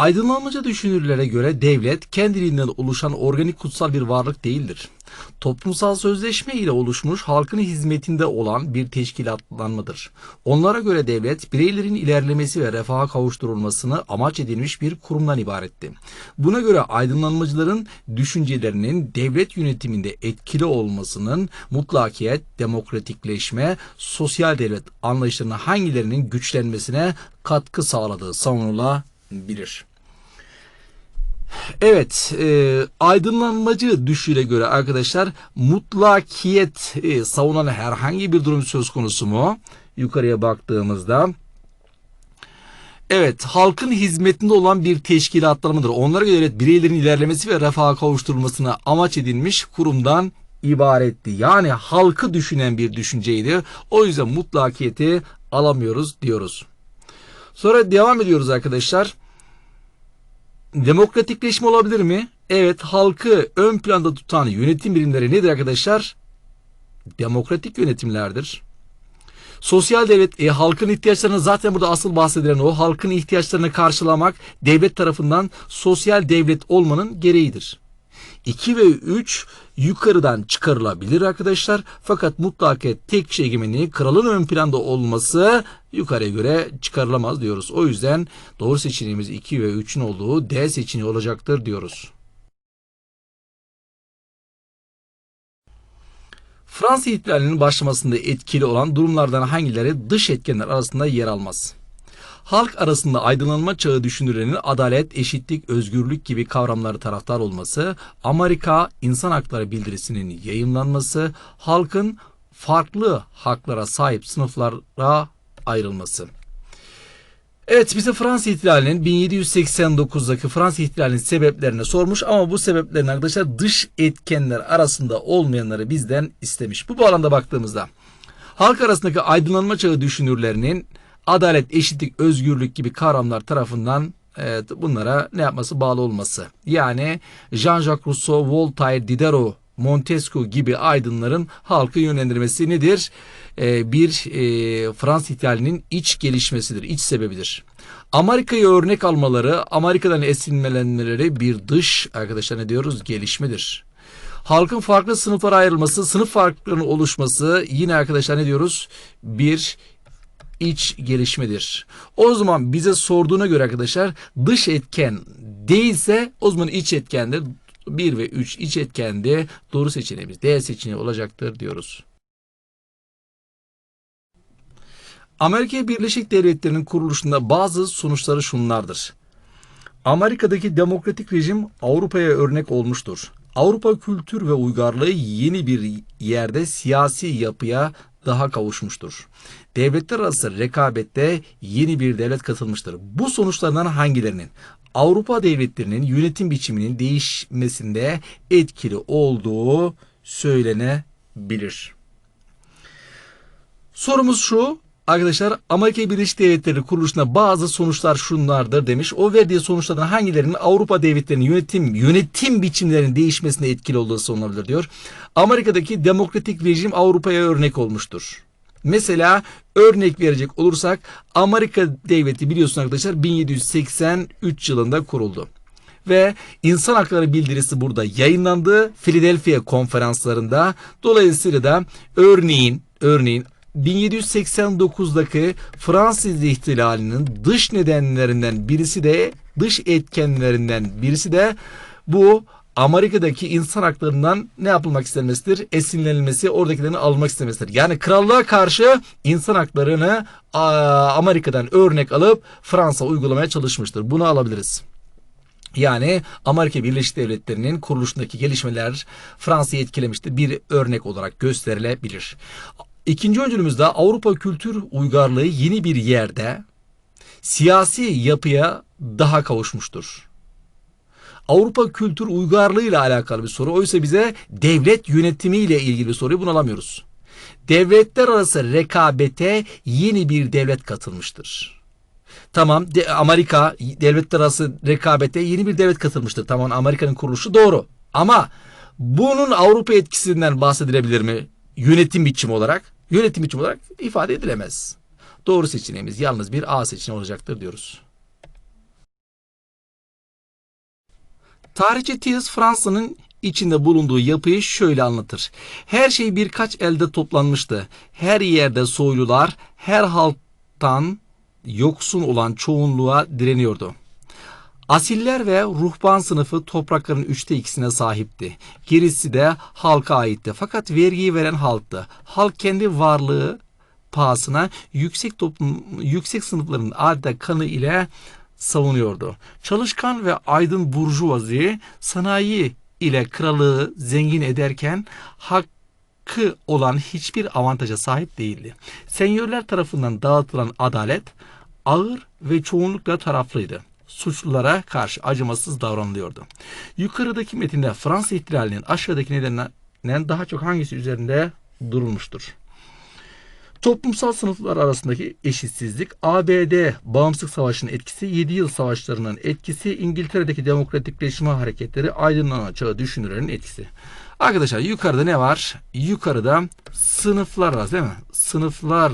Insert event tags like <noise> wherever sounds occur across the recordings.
Aydınlanmacı düşünürlere göre devlet kendiliğinden oluşan organik kutsal bir varlık değildir. Toplumsal sözleşme ile oluşmuş halkın hizmetinde olan bir teşkilatlanmadır. Onlara göre devlet bireylerin ilerlemesi ve refaha kavuşturulmasını amaç edilmiş bir kurumdan ibaretti. Buna göre aydınlanmacıların düşüncelerinin devlet yönetiminde etkili olmasının mutlakiyet, demokratikleşme, sosyal devlet anlayışlarının hangilerinin güçlenmesine katkı sağladığı savunulabilir. Evet, e, aydınlanmacı düşüre göre arkadaşlar mutlakiyet e, savunan herhangi bir durum söz konusu mu? Yukarıya baktığımızda Evet, halkın hizmetinde olan bir teşkilatlanmadır. Onlara göre evet, bireylerin ilerlemesi ve refaha kavuşturulmasına amaç edilmiş kurumdan ibaretti. Yani halkı düşünen bir düşünceydi. O yüzden mutlakiyeti alamıyoruz diyoruz. Sonra devam ediyoruz arkadaşlar. Demokratikleşme olabilir mi? Evet, halkı ön planda tutan yönetim birimleri nedir arkadaşlar? Demokratik yönetimlerdir. Sosyal devlet e, halkın ihtiyaçlarını zaten burada asıl bahsedilen o halkın ihtiyaçlarını karşılamak devlet tarafından sosyal devlet olmanın gereğidir. 2 ve 3 yukarıdan çıkarılabilir arkadaşlar. Fakat mutlakiyet tek kişi egemenliği kralın ön planda olması yukarıya göre çıkarılamaz diyoruz. O yüzden doğru seçeneğimiz 2 ve 3'ün olduğu D seçeneği olacaktır diyoruz. Fransız ihtilalinin başlamasında etkili olan durumlardan hangileri dış etkenler arasında yer almaz? Halk arasında aydınlanma çağı düşünürlerinin adalet, eşitlik, özgürlük gibi kavramları taraftar olması, Amerika insan hakları bildirisinin yayınlanması, halkın farklı haklara sahip sınıflara ayrılması. Evet bize Fransız ihtilalinin 1789'daki Fransız ihtilalinin sebeplerini sormuş ama bu sebeplerin arkadaşlar dış etkenler arasında olmayanları bizden istemiş. Bu bağlamda baktığımızda halk arasındaki aydınlanma çağı düşünürlerinin adalet, eşitlik, özgürlük gibi kavramlar tarafından evet, bunlara ne yapması bağlı olması. Yani Jean-Jacques Rousseau, Voltaire, Diderot, Montesquieu gibi aydınların halkı yönlendirmesi nedir? Ee, bir e, Fransız ihtilalinin iç gelişmesidir, iç sebebidir. Amerika'yı örnek almaları, Amerika'dan esinlenmeleri bir dış arkadaşlar ne diyoruz? Gelişmedir. Halkın farklı sınıflara ayrılması, sınıf farklarının oluşması yine arkadaşlar ne diyoruz? Bir iç gelişmedir. O zaman bize sorduğuna göre arkadaşlar dış etken değilse o zaman iç etkendir. 1 ve 3 iç etkende doğru seçeneğimiz D seçeneği olacaktır diyoruz. Amerika Birleşik Devletleri'nin kuruluşunda bazı sonuçları şunlardır. Amerika'daki demokratik rejim Avrupa'ya örnek olmuştur. Avrupa kültür ve uygarlığı yeni bir yerde siyasi yapıya daha kavuşmuştur. Devletler arası rekabette yeni bir devlet katılmıştır. Bu sonuçlardan hangilerinin Avrupa devletlerinin yönetim biçiminin değişmesinde etkili olduğu söylenebilir. Sorumuz şu. Arkadaşlar Amerika Birleşik Devletleri kuruluşunda bazı sonuçlar şunlardır demiş. O verdiği sonuçlardan hangilerinin Avrupa devletlerinin yönetim yönetim biçimlerinin değişmesine etkili olduğu savunulabilir diyor. Amerika'daki demokratik rejim Avrupa'ya örnek olmuştur. Mesela örnek verecek olursak Amerika devleti biliyorsunuz arkadaşlar 1783 yılında kuruldu. Ve insan hakları bildirisi burada yayınlandı Philadelphia konferanslarında. Dolayısıyla da örneğin örneğin 1789'daki Fransız ihtilalinin dış nedenlerinden birisi de dış etkenlerinden birisi de bu Amerika'daki insan haklarından ne yapılmak istenmesidir? Esinlenilmesi, oradakilerini almak istemesidir. Yani krallığa karşı insan haklarını Amerika'dan örnek alıp Fransa uygulamaya çalışmıştır. Bunu alabiliriz. Yani Amerika Birleşik Devletleri'nin kuruluşundaki gelişmeler Fransa'yı etkilemiştir. Bir örnek olarak gösterilebilir. İkinci öncülümüzde Avrupa kültür uygarlığı yeni bir yerde siyasi yapıya daha kavuşmuştur. Avrupa kültür uygarlığı ile alakalı bir soru. Oysa bize devlet yönetimi ile ilgili bir soruyu bunu alamıyoruz. Devletler arası rekabete yeni bir devlet katılmıştır. Tamam de, Amerika devletler arası rekabete yeni bir devlet katılmıştır. Tamam Amerika'nın kuruluşu doğru. Ama bunun Avrupa etkisinden bahsedilebilir mi? Yönetim biçimi olarak, yönetim biçimi olarak ifade edilemez. Doğru seçeneğimiz yalnız bir A seçeneği olacaktır diyoruz. Tarihçi Thiers Fransa'nın içinde bulunduğu yapıyı şöyle anlatır. Her şey birkaç elde toplanmıştı. Her yerde soylular her halktan yoksun olan çoğunluğa direniyordu. Asiller ve ruhban sınıfı toprakların üçte ikisine sahipti. Gerisi de halka aitti. Fakat vergiyi veren halktı. Halk kendi varlığı pahasına yüksek toplum, yüksek sınıfların adeta kanı ile savunuyordu. Çalışkan ve aydın burjuvazi sanayi ile kralı zengin ederken hakkı olan hiçbir avantaja sahip değildi. Senyörler tarafından dağıtılan adalet ağır ve çoğunlukla taraflıydı suçlulara karşı acımasız davranılıyordu. Yukarıdaki metinde Fransa ihtilalinin aşağıdaki nedeninden daha çok hangisi üzerinde durulmuştur? Toplumsal sınıflar arasındaki eşitsizlik, ABD bağımsızlık savaşının etkisi, 7 yıl savaşlarının etkisi, İngiltere'deki demokratikleşme hareketleri, aydınlanma çağı düşünürlerin etkisi. Arkadaşlar yukarıda ne var? Yukarıda sınıflar arası değil mi? Sınıflar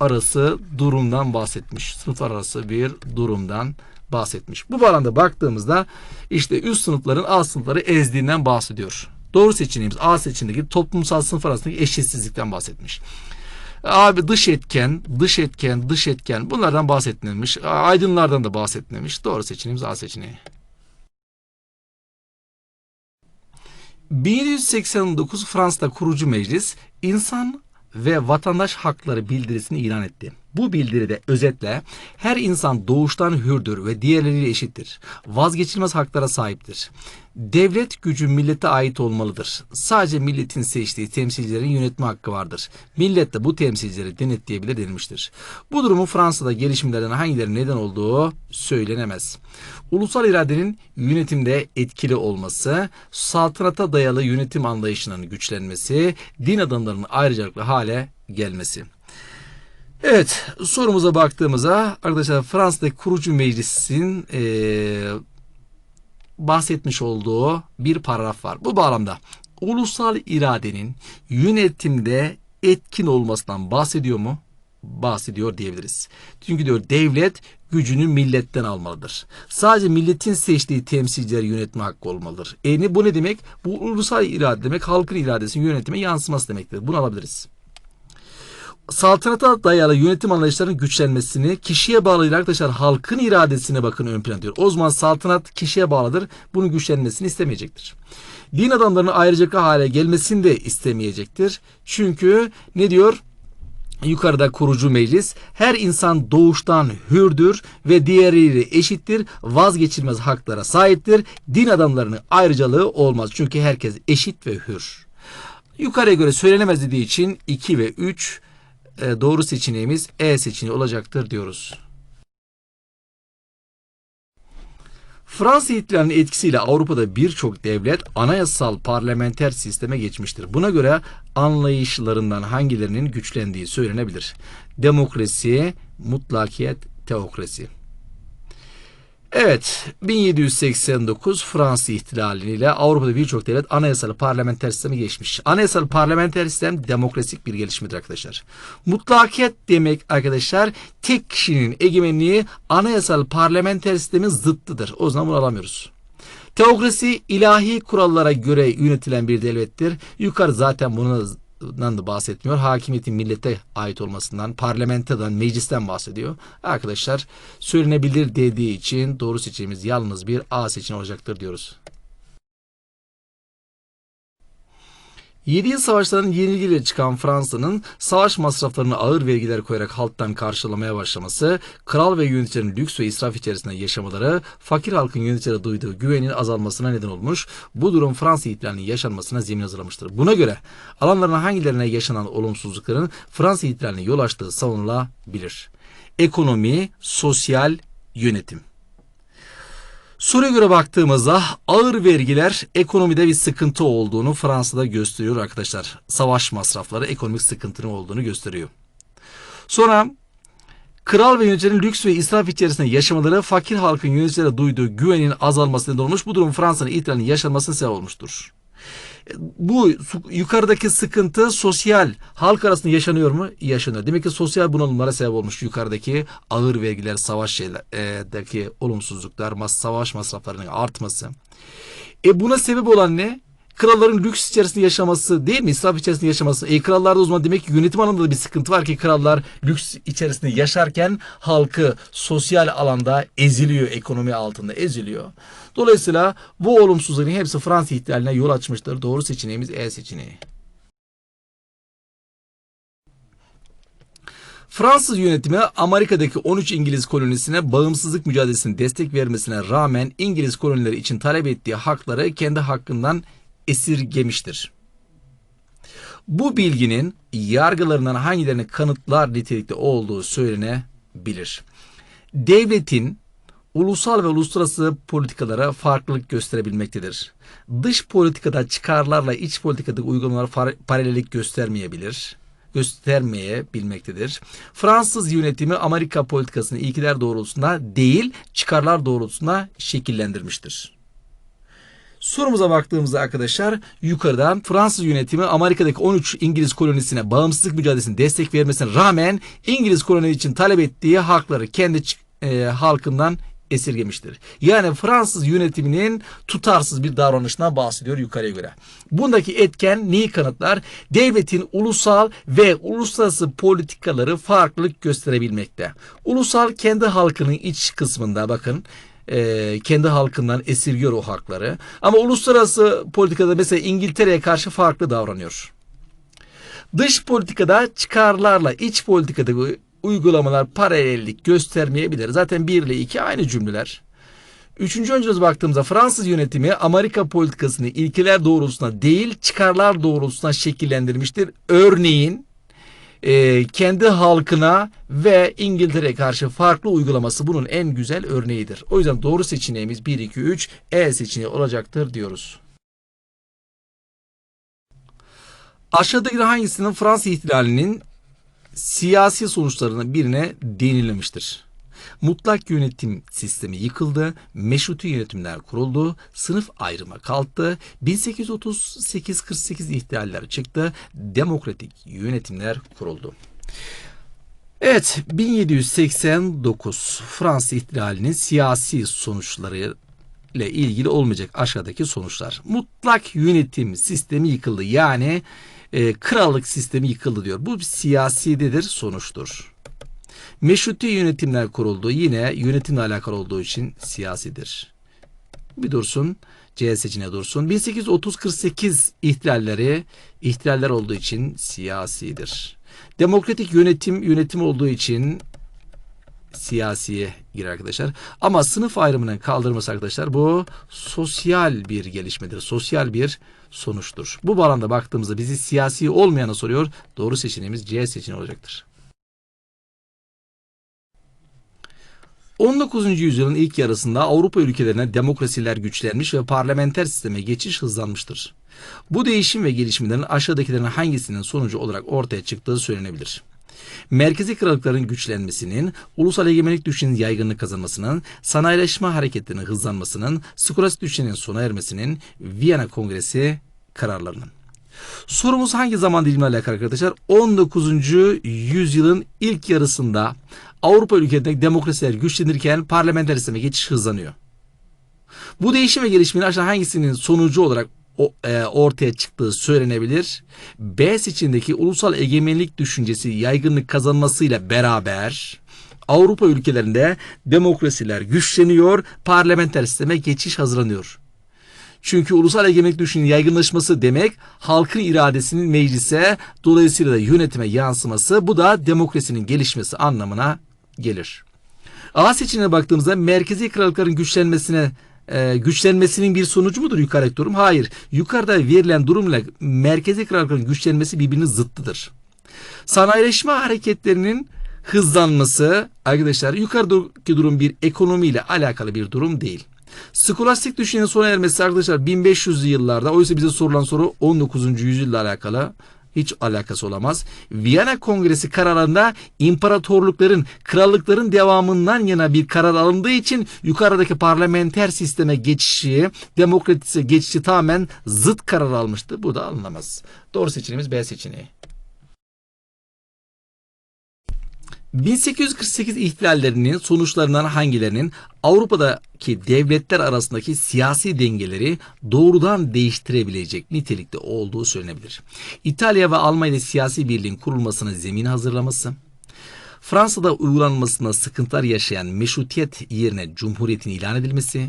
arası durumdan bahsetmiş. Sınıflar arası bir durumdan bahsetmiş. Bu bağlamda baktığımızda işte üst sınıfların alt sınıfları ezdiğinden bahsediyor. Doğru seçeneğimiz A seçeneğindeki toplumsal sınıf arasındaki eşitsizlikten bahsetmiş. Abi dış etken, dış etken, dış etken bunlardan bahsetmemiş. Aydınlardan da bahsetmemiş. Doğru seçeneğimiz A seçeneği. 1789 Fransa'da kurucu meclis insan ve vatandaş hakları bildirisini ilan etti. Bu bildiride özetle her insan doğuştan hürdür ve diğerleriyle eşittir. Vazgeçilmez haklara sahiptir. Devlet gücü millete ait olmalıdır. Sadece milletin seçtiği temsilcilerin yönetme hakkı vardır. Millet de bu temsilcileri denetleyebilir denilmiştir. Bu durumu Fransa'da gelişimlerden hangileri neden olduğu söylenemez. Ulusal iradenin yönetimde etkili olması, saltanata dayalı yönetim anlayışının güçlenmesi, din adamlarının ayrıcalıklı hale gelmesi. Evet sorumuza baktığımızda arkadaşlar Fransa'daki kurucu meclisin e, bahsetmiş olduğu bir paragraf var. Bu bağlamda ulusal iradenin yönetimde etkin olmasından bahsediyor mu? Bahsediyor diyebiliriz. Çünkü diyor devlet gücünü milletten almalıdır. Sadece milletin seçtiği temsilciler yönetme hakkı olmalıdır. E bu ne demek? Bu ulusal irade demek halkın iradesinin yönetime yansıması demektir. Bunu alabiliriz saltanata dayalı yönetim anlayışlarının güçlenmesini kişiye bağlı arkadaşlar halkın iradesine bakın ön plan diyor. O zaman saltanat kişiye bağlıdır. Bunun güçlenmesini istemeyecektir. Din adamlarının ayrıca hale gelmesini de istemeyecektir. Çünkü ne diyor? Yukarıda kurucu meclis her insan doğuştan hürdür ve diğeriyle eşittir. Vazgeçilmez haklara sahiptir. Din adamlarının ayrıcalığı olmaz. Çünkü herkes eşit ve hür. Yukarıya göre söylenemez dediği için 2 ve 3 e, doğru seçeneğimiz E seçeneği olacaktır diyoruz. Fransa ihtilalinin etkisiyle Avrupa'da birçok devlet anayasal parlamenter sisteme geçmiştir. Buna göre anlayışlarından hangilerinin güçlendiği söylenebilir. Demokrasi, mutlakiyet, teokrasi. Evet, 1789 Fransız ihtilaliyle Avrupa'da birçok devlet anayasal parlamenter sisteme geçmiş. Anayasal parlamenter sistem demokrasik bir gelişmedir arkadaşlar. Mutlakiyet demek arkadaşlar tek kişinin egemenliği anayasal parlamenter sistemin zıttıdır. O zaman bunu alamıyoruz. Teokrasi ilahi kurallara göre yönetilen bir devlettir. Yukarı zaten bunu da bahsetmiyor. Hakimiyetin millete ait olmasından, parlamentodan, meclisten bahsediyor. Arkadaşlar söylenebilir dediği için doğru seçeneğimiz yalnız bir A seçeneği olacaktır diyoruz. 7 yıl savaşlarının yenilgiyle çıkan Fransa'nın savaş masraflarını ağır vergiler koyarak halktan karşılamaya başlaması, kral ve yöneticilerin lüks ve israf içerisinde yaşamaları, fakir halkın yöneticilere duyduğu güvenin azalmasına neden olmuş. Bu durum Fransa ihtilalinin yaşanmasına zemin hazırlamıştır. Buna göre alanların hangilerine yaşanan olumsuzlukların Fransa ihtilalinin yol açtığı savunulabilir. Ekonomi, sosyal yönetim. Soruya göre baktığımızda ağır vergiler ekonomide bir sıkıntı olduğunu Fransa'da gösteriyor arkadaşlar. Savaş masrafları ekonomik sıkıntının olduğunu gösteriyor. Sonra kral ve yöneticilerin lüks ve israf içerisinde yaşamaları fakir halkın yöneticilere duyduğu güvenin azalmasına neden olmuş. Bu durum Fransa'nın ihtilalinin yaşanmasına sebep olmuştur. Bu yukarıdaki sıkıntı sosyal halk arasında yaşanıyor mu? Yaşanıyor. Demek ki sosyal bunalımlara sebep olmuş yukarıdaki ağır vergiler, savaş şeylerdeki olumsuzluklar, savaş masraflarının artması. E buna sebep olan ne? Kralların lüks içerisinde yaşaması değil mi? İsraf içerisinde yaşaması. E krallarda o zaman demek ki yönetim alanında da bir sıkıntı var ki krallar lüks içerisinde yaşarken halkı sosyal alanda eziliyor, ekonomi altında eziliyor. Dolayısıyla bu olumsuzluğun hepsi Fransız ihtilaline yol açmıştır. Doğru seçeneğimiz E seçeneği. Fransız yönetimi Amerika'daki 13 İngiliz kolonisine bağımsızlık mücadelesine destek vermesine rağmen İngiliz kolonileri için talep ettiği hakları kendi hakkından esirgemiştir. Bu bilginin yargılarından hangilerine kanıtlar nitelikte olduğu söylenebilir. Devletin ulusal ve uluslararası politikalara farklılık gösterebilmektedir. Dış politikada çıkarlarla iç politikada uygulamalar paralellik göstermeyebilir göstermeyebilmektedir. Fransız yönetimi Amerika politikasını ilkeler doğrultusunda değil çıkarlar doğrultusunda şekillendirmiştir. Sorumuza baktığımızda arkadaşlar yukarıda Fransız yönetimi Amerika'daki 13 İngiliz kolonisine bağımsızlık mücadelesine destek vermesine rağmen İngiliz kolonileri için talep ettiği hakları kendi e, halkından esirgemiştir. Yani Fransız yönetiminin tutarsız bir davranışından bahsediyor yukarıya göre. Bundaki etken neyi kanıtlar? Devletin ulusal ve uluslararası politikaları farklılık gösterebilmekte. Ulusal kendi halkının iç kısmında bakın e, kendi halkından esirgiyor o hakları. Ama uluslararası politikada mesela İngiltere'ye karşı farklı davranıyor. Dış politikada çıkarlarla iç politikada uygulamalar paralellik göstermeyebilir. Zaten 1 ile 2 aynı cümleler. Üçüncü öncemize baktığımızda Fransız yönetimi Amerika politikasını ilkeler doğrultusunda değil çıkarlar doğrultusunda şekillendirmiştir. Örneğin e, kendi halkına ve İngiltere'ye karşı farklı uygulaması bunun en güzel örneğidir. O yüzden doğru seçeneğimiz 1, 2, 3 E seçeneği olacaktır diyoruz. Aşağıdaki hangisinin Fransız ihtilalinin siyasi sonuçlarından birine değinilmiştir. Mutlak yönetim sistemi yıkıldı, meşruti yönetimler kuruldu, sınıf ayrımı kalktı, 1838-48 ihtilaller çıktı, demokratik yönetimler kuruldu. Evet, 1789 Fransız ihtilalinin siyasi sonuçları ile ilgili olmayacak aşağıdaki sonuçlar. Mutlak yönetim sistemi yıkıldı. Yani e, krallık sistemi yıkıldı diyor. Bu bir siyasidedir, sonuçtur. Meşruti yönetimler kuruldu. Yine yönetimle alakalı olduğu için siyasidir. Bir dursun. C seçeneği dursun. 1830-48 ihtilalleri ihtilaller olduğu için siyasidir. Demokratik yönetim yönetim olduğu için siyasiye girer arkadaşlar. Ama sınıf ayrımının kaldırılması arkadaşlar bu sosyal bir gelişmedir. Sosyal bir sonuçtur. Bu bağlamda baktığımızda bizi siyasi olmayanı soruyor. Doğru seçeneğimiz C seçeneği olacaktır. 19. yüzyılın ilk yarısında Avrupa ülkelerine demokrasiler güçlenmiş ve parlamenter sisteme geçiş hızlanmıştır. Bu değişim ve gelişmelerin aşağıdakilerin hangisinin sonucu olarak ortaya çıktığı söylenebilir. Merkezi krallıkların güçlenmesinin, ulusal egemenlik düşüncenin yaygınlık kazanmasının, sanayileşme hareketlerinin hızlanmasının, skolastik düşüncenin sona ermesinin, Viyana Kongresi kararlarının. Sorumuz hangi zaman dilimle alakalı arkadaşlar? 19. yüzyılın ilk yarısında Avrupa ülkelerinde demokrasiler güçlenirken parlamenter sisteme geçiş hızlanıyor. Bu değişim ve gelişmenin aşağı hangisinin sonucu olarak e, ortaya çıktığı söylenebilir. B seçeneğindeki ulusal egemenlik düşüncesi yaygınlık kazanmasıyla beraber Avrupa ülkelerinde demokrasiler güçleniyor, parlamenter sisteme geçiş hazırlanıyor. Çünkü ulusal egemenlik düşüncenin yaygınlaşması demek halkın iradesinin meclise dolayısıyla da yönetime yansıması bu da demokrasinin gelişmesi anlamına gelir. A seçeneğine baktığımızda merkezi krallıkların güçlenmesine e, güçlenmesinin bir sonucu mudur yukarıdaki durum? Hayır. Yukarıda verilen durumla merkezi krallıkların güçlenmesi birbirinin zıttıdır. Sanayileşme hareketlerinin hızlanması arkadaşlar yukarıdaki durum bir ekonomiyle alakalı bir durum değil. Skolastik düşüncenin sona ermesi arkadaşlar 1500'lü yıllarda oysa bize sorulan soru 19. yüzyılla alakalı Hiç alakası olamaz. Viyana Kongresi kararında imparatorlukların, krallıkların devamından yana bir karar alındığı için yukarıdaki parlamenter sisteme geçişi, demokratize geçişi tamamen zıt karar almıştı. Bu da alınamaz. Doğru seçeneğimiz B seçeneği. 1848 ihtilallerinin sonuçlarından hangilerinin Avrupa'daki devletler arasındaki siyasi dengeleri doğrudan değiştirebilecek nitelikte olduğu söylenebilir. İtalya ve Almanya'da siyasi birliğin kurulmasına zemin hazırlaması, Fransa'da uygulanmasında sıkıntılar yaşayan meşrutiyet yerine cumhuriyetin ilan edilmesi,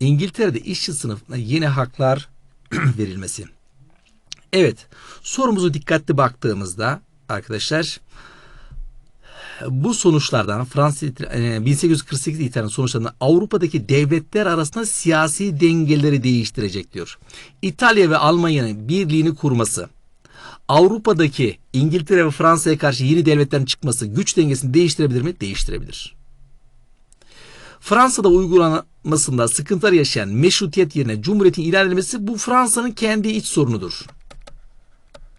İngiltere'de işçi sınıfına yeni haklar <clears throat> verilmesi. Evet, sorumuzu dikkatli baktığımızda arkadaşlar bu sonuçlardan Fransız e, 1848 ihtilalinin sonuçlarından Avrupa'daki devletler arasında siyasi dengeleri değiştirecek diyor. İtalya ve Almanya'nın birliğini kurması, Avrupa'daki İngiltere ve Fransa'ya karşı yeni devletlerin çıkması güç dengesini değiştirebilir mi? Değiştirebilir. Fransa'da uygulanmasında sıkıntılar yaşayan meşrutiyet yerine cumhuriyetin ilan edilmesi bu Fransa'nın kendi iç sorunudur.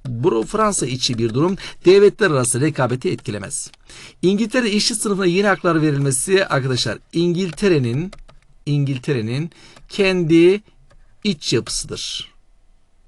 Bu Fransa içi bir durum devletler arası rekabeti etkilemez. İngiltere işçi sınıfına yeni haklar verilmesi arkadaşlar İngiltere'nin İngiltere'nin kendi iç yapısıdır.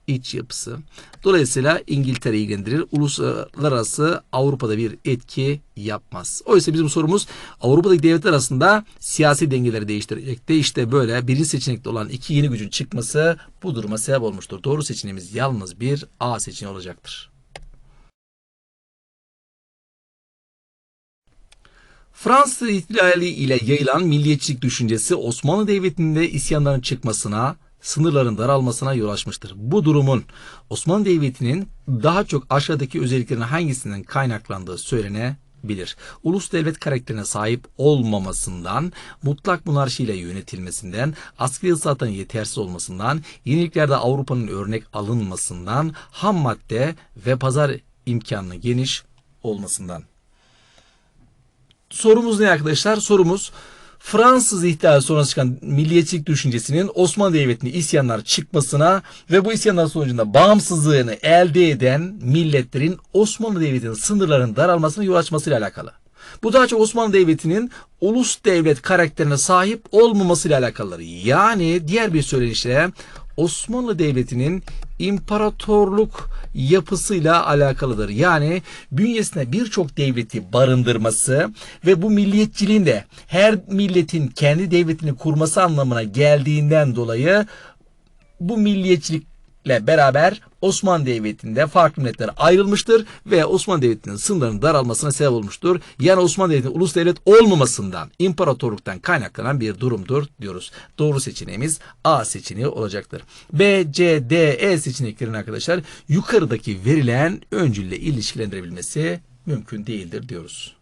İç yapısı. Dolayısıyla İngiltere ilgilendirir. Uluslararası Avrupa'da bir etki yapmaz. Oysa bizim sorumuz Avrupa'daki devletler arasında siyasi dengeleri değiştirecekti. İşte böyle birinci seçenekte olan iki yeni gücün çıkması bu duruma sebep olmuştur. Doğru seçeneğimiz yalnız bir A seçeneği olacaktır. Fransız ihtilali ile yayılan milliyetçilik düşüncesi Osmanlı Devleti'nde isyanların çıkmasına, sınırların daralmasına yol açmıştır. Bu durumun Osmanlı Devleti'nin daha çok aşağıdaki özelliklerin hangisinden kaynaklandığı söylenebilir. Ulus devlet karakterine sahip olmamasından, mutlak monarşiyle yönetilmesinden, askeri ıslahatın yetersiz olmasından, yeniliklerde Avrupa'nın örnek alınmasından, ham madde ve pazar imkanının geniş olmasından. Sorumuz ne arkadaşlar? Sorumuz Fransız ihtilali sonrası çıkan milliyetçilik düşüncesinin Osmanlı Devleti'ne isyanlar çıkmasına ve bu isyanlar sonucunda bağımsızlığını elde eden milletlerin Osmanlı Devleti'nin sınırlarının daralmasına yol açmasıyla alakalı. Bu daha çok Osmanlı Devleti'nin ulus devlet karakterine sahip olmamasıyla alakalıdır. Yani diğer bir söylenişle Osmanlı Devleti'nin imparatorluk yapısıyla alakalıdır. Yani bünyesinde birçok devleti barındırması ve bu milliyetçiliğin de her milletin kendi devletini kurması anlamına geldiğinden dolayı bu milliyetçilikle beraber Osmanlı Devleti'nde farklı milletler ayrılmıştır ve Osmanlı Devleti'nin sınırlarının daralmasına sebep olmuştur. Yani Osmanlı Devleti'nin ulus devlet olmamasından, imparatorluktan kaynaklanan bir durumdur diyoruz. Doğru seçeneğimiz A seçeneği olacaktır. B, C, D, E seçeneklerin arkadaşlar yukarıdaki verilen öncülle ilişkilendirebilmesi mümkün değildir diyoruz.